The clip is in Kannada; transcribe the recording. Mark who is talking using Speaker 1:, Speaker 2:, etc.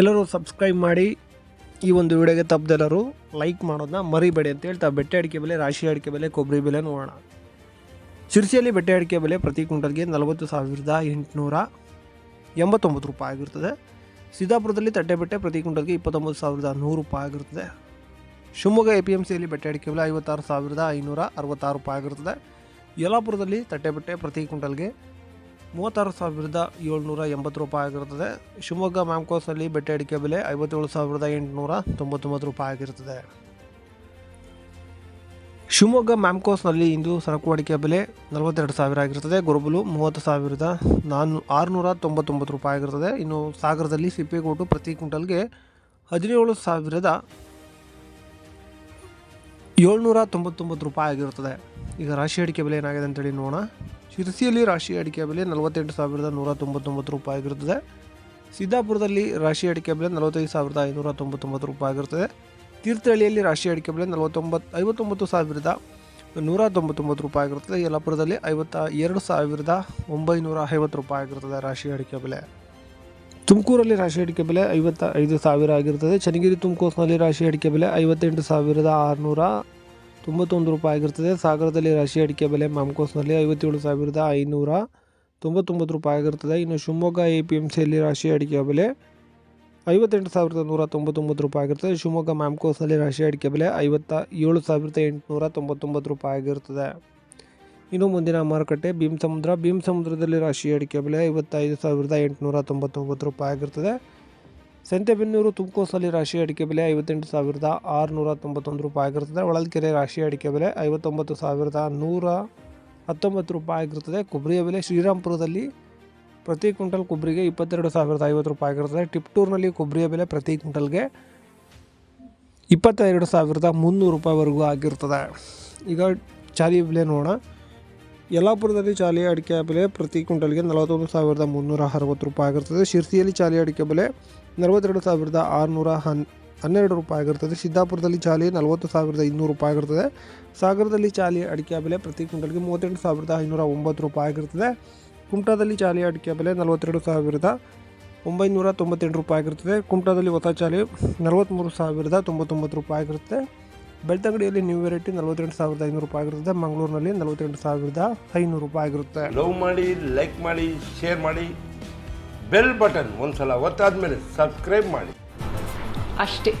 Speaker 1: ಎಲ್ಲರೂ ಸಬ್ಸ್ಕ್ರೈಬ್ ಮಾಡಿ ಈ ಒಂದು ವಿಡಿಯೋಗೆ ತಪ್ಪದೆಲ್ಲರೂ ಲೈಕ್ ಮಾಡೋದನ್ನ ಮರಿಬೇಡಿ ಅಂತ ಹೇಳ್ತಾ ಬೆಟ್ಟೆ ಅಡಿಕೆ ಬೆಲೆ, ರಾಶಿ ಅಡಿಕೆ ಬೆಲೆ, ಕೊಬ್ಬರಿ ಬೆಲೆ ನೋಡೋಣ. ಶಿರ್ಸಿಯಲ್ಲಿ ಬೆಟ್ಟೆ ಅಡಿಕೆ ಬೆಲೆ ಪ್ರತಿ ಕ್ವಿಂಟಲ್ಗೆ ನಲವತ್ತು ಸಾವಿರದ ಎಂಟುನೂರ ಎಂಬತ್ತೊಂಬತ್ತು ರೂಪಾಯಿ ಆಗಿರ್ತದೆ. ಸಿದ್ದಾಪುರದಲ್ಲಿ ತಟ್ಟೆ ಬೆಟ್ಟೆ ಪ್ರತಿ ಕ್ವಿಂಟಲ್ಗೆ ಇಪ್ಪತ್ತೊಂಬತ್ತು ಸಾವಿರದ ನೂರು ರೂಪಾಯಿ ಆಗಿರ್ತದೆ. ಶಿವಮೊಗ್ಗ ಎ ಪಿ ಎಂ ಸಿಯಲ್ಲಿ ಬೆಟ್ಟೆ ಅಡಿಕೆ ಬೆಲೆ ಐವತ್ತಾರು ಸಾವಿರದ ಐನೂರ ಅರವತ್ತಾರು ರೂಪಾಯಿ ಆಗಿರ್ತದೆ. ಯಲಾಪುರದಲ್ಲಿ ತಟ್ಟೆ ಬೆಟ್ಟೆ ಪ್ರತಿ ಕ್ವಿಂಟಲ್ಗೆ ಮೂವತ್ತಾರು ಸಾವಿರದ ಏಳ್ನೂರ ಎಂಬತ್ತು ರೂಪಾಯಿ ಆಗಿರುತ್ತದೆ. ಶಿವಮೊಗ್ಗ ಮ್ಯಾಮ್ಕೋಸ್ನಲ್ಲಿ ಬೆಟ್ಟೆ ಅಡಿಕೆ ಬೆಲೆ ಐವತ್ತೇಳು ಸಾವಿರದ ಎಂಟುನೂರ ತೊಂಬತ್ತೊಂಬತ್ತು ರೂಪಾಯಿ ಆಗಿರುತ್ತದೆ. ಶಿವಮೊಗ್ಗ ಮ್ಯಾಮ್ಕೋಸ್ನಲ್ಲಿ ಇಂದು ಸರಕು ಅಡಿಕೆ ಬೆಲೆ ನಲವತ್ತೆರಡು ಸಾವಿರ ಆಗಿರುತ್ತದೆ. ಗೊರಬಲು ಮೂವತ್ತು ಸಾವಿರದ ನಾನು, ಆರುನೂರ ತೊಂಬತ್ತೊಂಬತ್ತು ರೂಪಾಯಿ ಆಗಿರುತ್ತದೆ. ಇನ್ನು ಸಾಗರದಲ್ಲಿ ಸಿಪ್ಪೆಗೋಟು ಪ್ರತಿ ಕ್ವಿಂಟಲ್ಗೆ ಹದಿನೇಳು ಸಾವಿರದ ಏಳ್ನೂರ ತೊಂಬತ್ತೊಂಬತ್ತು ರೂಪಾಯಿ ಆಗಿರುತ್ತದೆ. ಈಗ ರಾಶಿ ಅಡಿಕೆ ಬೆಲೆ ಏನಾಗಿದೆ ಅಂತೇಳಿ ನೋಡೋಣ. ಶಿರಸಿಯಲ್ಲಿ ರಾಶಿ ಅಡಿಕೆ ಬೆಲೆ ನಲವತ್ತೆಂಟು ಸಾವಿರದ ನೂರ ತೊಂಬತ್ತೊಂಬತ್ತು ರೂಪಾಯಿ ಆಗಿರುತ್ತದೆ. ಸಿದ್ದಾಪುರದಲ್ಲಿ ರಾಶಿ ಅಡಿಕೆ ಬೆಲೆ ನಲವತ್ತೈದು ಸಾವಿರದ ಐನೂರ ತೊಂಬತ್ತೊಂಬತ್ತು ರೂಪಾಯಿ ಆಗಿರುತ್ತದೆ. ತೀರ್ಥಹಳ್ಳಿಯಲ್ಲಿ ರಾಶಿ ಅಡಿಕೆ ಬೆಲೆ ನಲವತ್ತೊಂಬತ್ತು ಐವತ್ತೊಂಬತ್ತು ಸಾವಿರದ ನೂರ ತೊಂಬತ್ತೊಂಬತ್ತು ರೂಪಾಯಿ ಆಗಿರುತ್ತದೆ. ಯಲ್ಲಾಪುರದಲ್ಲಿ ಐವತ್ತ ಎರಡು ಸಾವಿರದ ಒಂಬೈನೂರ ಐವತ್ತು ರೂಪಾಯಿ ಆಗಿರುತ್ತದೆ ರಾಶಿ ಅಡಿಕೆ ಬೆಲೆ. ತುಮಕೂರಲ್ಲಿ ರಾಶಿ ಅಡಿಕೆ ಬೆಲೆ ಐವತ್ತ ಐದು ಸಾವಿರ ಆಗಿರುತ್ತದೆ. ಚನ್ನಗಿರಿ ತುಮಕೂರಿನಲ್ಲಿ ರಾಶಿ ಅಡಿಕೆ ಬೆಲೆ ಐವತ್ತೆಂಟು ಸಾವಿರದ ಆರುನೂರ ತೊಂಬತ್ತೊಂದು ರೂಪಾಯಿ ಆಗಿರ್ತದೆ. ಸಾಗರದಲ್ಲಿ ರಾಶಿ ಅಡಿಕೆ ಬೆಲೆ ಮಾಮ್ಕೋಸ್ನಲ್ಲಿ ಐವತ್ತೇಳು ಸಾವಿರದ ಐನೂರ ತೊಂಬತ್ತೊಂಬತ್ತು ರೂಪಾಯಿ ಆಗಿರ್ತದೆ. ಇನ್ನು ಶಿವಮೊಗ್ಗ ಎ ಪಿ ಎಂ ಸಿಯಲ್ಲಿ ರಾಶಿ ಅಡಿಕೆ ಬೆಲೆ ಐವತ್ತೆಂಟು ಸಾವಿರದ ನೂರ ತೊಂಬತ್ತೊಂಬತ್ತು ರೂಪಾಯಿ ಆಗಿರ್ತದೆ. ಶಿವಮೊಗ್ಗ ಮ್ಯಾಮ್ಕೋಸ್ನಲ್ಲಿ ರಾಶಿ ಅಡಿಕೆ ಬೆಲೆ ಐವತ್ತ ಏಳು ಸಾವಿರದ ಎಂಟುನೂರ ತೊಂಬತ್ತೊಂಬತ್ತು ರೂಪಾಯಿ ಆಗಿರ್ತದೆ. ಇನ್ನು ಮುಂದಿನ ಮಾರುಕಟ್ಟೆ ಭೀಮ್ ಸಮುದ್ರ ಭೀಮ್ ಸಮುದ್ರದಲ್ಲಿ ರಾಶಿ ಅಡಿಕೆ ಬೆಲೆ ಐವತ್ತೈದು ಸಾವಿರದ ಎಂಟುನೂರ ತೊಂಬತ್ತೊಂಬತ್ತು ರೂಪಾಯಿ ಆಗಿರ್ತದೆ. ಸಂತೆಬೆನ್ನೂರು ತುಮಕೂಸಲ್ಲಿ ರಾಶಿ ಅಡಿಕೆ ಬೆಲೆ ಐವತ್ತೆಂಟು ಸಾವಿರದ ಆರುನೂರ ತೊಂಬತ್ತೊಂದು ರೂಪಾಯಿ ಆಗಿರ್ತದೆ ಹೊಳಲ್ಕೆರೆ ರಾಶಿ ಅಡಿಕೆ ಬೆಲೆ ಐವತ್ತೊಂಬತ್ತು ಸಾವಿರದ ನೂರ ಹತ್ತೊಂಬತ್ತು ರೂಪಾಯಿ ಆಗಿರ್ತದೆ ಕೊಬ್ಬರಿಯ ಬೆಲೆ ಶ್ರೀರಾಮ್ಪುರದಲ್ಲಿ ಪ್ರತಿ ಕ್ವಿಂಟಲ್ ಕೊಬ್ಬರಿಗೆ ಇಪ್ಪತ್ತೆರಡು ಸಾವಿರದ ಐವತ್ತು ರೂಪಾಯಿ ಆಗಿರ್ತದೆ ಟಿಪ್ಟೂರ್ನಲ್ಲಿ ಕೊಬ್ಬರಿಯ ಬೆಲೆ ಪ್ರತಿ ಕ್ವಿಂಟಲ್ಗೆ ಇಪ್ಪತ್ತೆರಡು ಸಾವಿರದ ಮುನ್ನೂರು ರೂಪಾಯಿವರೆಗೂ ಆಗಿರ್ತದೆ ಈಗ ಚಾಲಿ ಬೆಲೆ ನೋಡೋಣ. ಯಲ್ಲಾಪುರದಲ್ಲಿ ಚಾಲಿ ಅಡಿಕೆ ಬೆಲೆ ಪ್ರತಿ ಕ್ವಿಂಟಲ್ಗೆ ನಲವತ್ತೊಂದು ಸಾವಿರದ ಮುನ್ನೂರ ಅರವತ್ತು ರೂಪಾಯಿ ಆಗಿರ್ತದೆ. ಶಿರ್ಸಿಯಲ್ಲಿ ಚಾಲಿ ಅಡಿಕೆ ಬೆಲೆ ನಲವತ್ತೆರಡು ಸಾವಿರದ ಆರುನೂರ ಹನ್ ಹನ್ನೆರಡು ರೂಪಾಯಿ ಆಗಿರ್ತದೆ. ಸಿದ್ದಾಪುರದಲ್ಲಿ ಚಾಲಿ ನಲವತ್ತು ಸಾವಿರದ ಇನ್ನೂರು ರೂಪಾಯಿ ಆಗಿರ್ತದೆ. ಸಾಗರದಲ್ಲಿ ಚಾಲಿ ಅಡಿಕೆ ಬೆಲೆ ಪ್ರತಿ ಕ್ವಿಂಟಲ್ಗೆ ಮೂವತ್ತೆಂಟು ಸಾವಿರದ ಐನೂರ ಒಂಬತ್ತು ರೂಪಾಯಿ ಆಗಿರ್ತದೆ. ಕುಮಟಾದಲ್ಲಿ ಚಾಲಿ ಅಡಿಕೆ ಬೆಲೆ ನಲವತ್ತೆರಡು ಸಾವಿರದ ಒಂಬೈನೂರ ತೊಂಬತ್ತೆಂಟು ರೂಪಾಯಿ ಆಗಿರ್ತದೆ. ಕುಮಟಾದಲ್ಲಿ ಹೊಸ ಚಾಲಿ ನಲವತ್ತ್ಮೂರು ಸಾವಿರದ ತೊಂಬತ್ತೊಂಬತ್ತು ರೂಪಾಯಿ ಆಗಿರುತ್ತೆ ಬೆಳ್ತಂಗಡಿಯಲ್ಲಿ ನ್ಯೂ ವೆರೈಟಿ ನಲವತ್ತೆಂಟು ಸಾವಿರದ ಐನೂರು ರೂಪಾಯಿ ಆಗಿರುತ್ತೆ. ಮಂಗಳೂರಿನಲ್ಲಿ ನಲವತ್ತೆಂಟು ಸಾವಿರದ ಐನೂರು ರೂಪಾಯಿ ಆಗಿರುತ್ತೆ.
Speaker 2: ಲವ್ ಮಾಡಿ ಲೈಕ್ ಮಾಡಿ ಶೇರ್ ಮಾಡಿ ಬೆಲ್ ಬಟನ್ ಒಂದ್ಸಲ ಒತ್ತಾದ್ಮೇಲೆ ಸಬ್ಸ್ಕ್ರೈಬ್ ಮಾಡಿ.
Speaker 3: ಅಷ್ಟೇ.